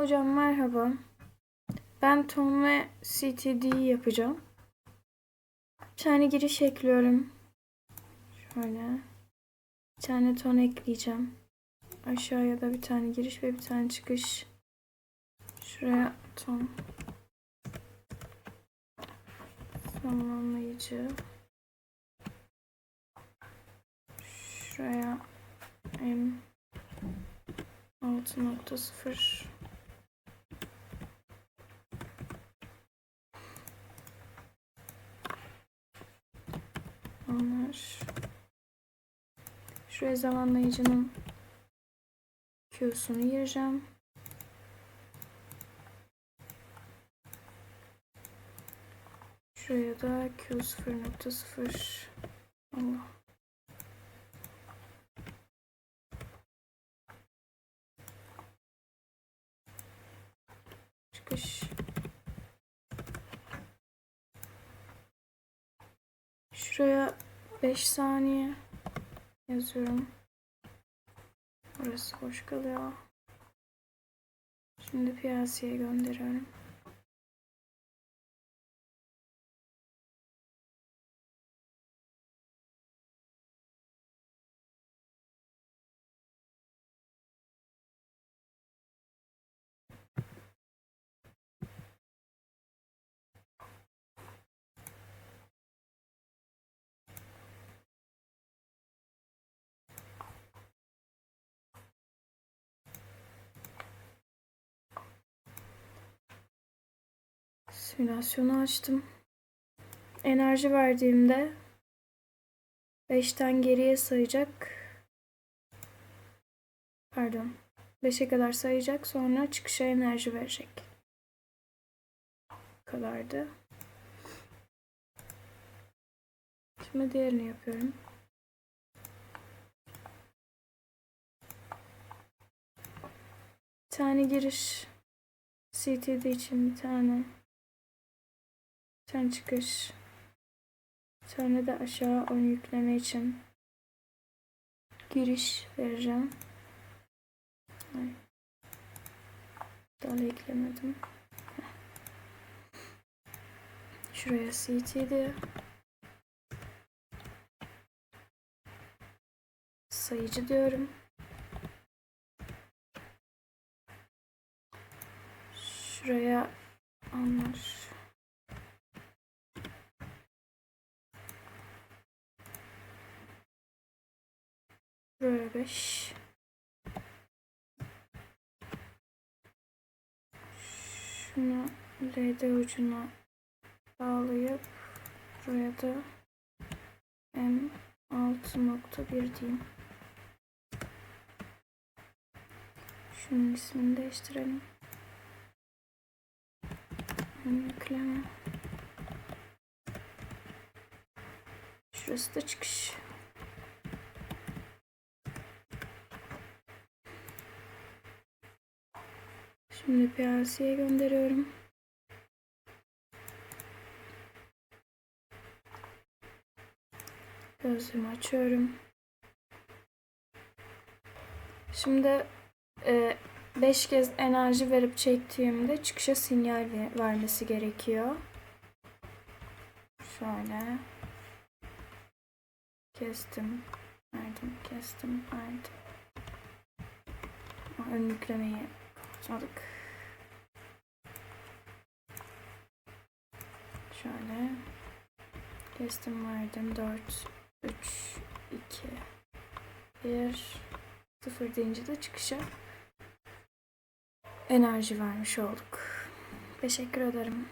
Hocam merhaba. Ben ton ve CTD yapacağım. Bir tane giriş ekliyorum. Şöyle. Bir tane ton ekleyeceğim. Aşağıya da bir tane giriş ve bir tane çıkış. Şuraya ton. Zamanlayıcı. Şuraya M 6.0 Onlar. Şuraya zamanlayıcının Q'sunu gireceğim. Şuraya da Q 0.0 Allah. Çıkış. Şuraya 5 saniye yazıyorum. Orası boş kalıyor. Şimdi piyasaya gönderiyorum. Simülasyonu açtım. Enerji verdiğimde 5'ten geriye sayacak. Pardon. 5'e kadar sayacak sonra çıkışa enerji verecek. Bu kadardı. Şimdi diğerini yapıyorum. Bir tane giriş. CTD için bir tane. Tane çıkış. Tane de aşağı ön yükleme için giriş vereceğim. Ay. Daha eklemedim. Şuraya CT'di. Sayıcı diyorum. Şuraya anlar. Buraya 5. Şunu LD ucuna bağlayıp buraya da M 6.1 diyeyim. Şunun ismini değiştirelim. Yükleme. Şurası da çıkış. Şimdi PLC'ye gönderiyorum. Gözlüğümü açıyorum. Şimdi 5 kez enerji verip çektiğimde çıkışa sinyal ve- vermesi gerekiyor. Şöyle. Kestim. Verdim. Kestim. Verdim. Ön yüklemeyi kapatmadık. Şöyle. Kestim verdim. 4, 3, 2, 1, 0 deyince de çıkışa enerji vermiş olduk. Teşekkür ederim.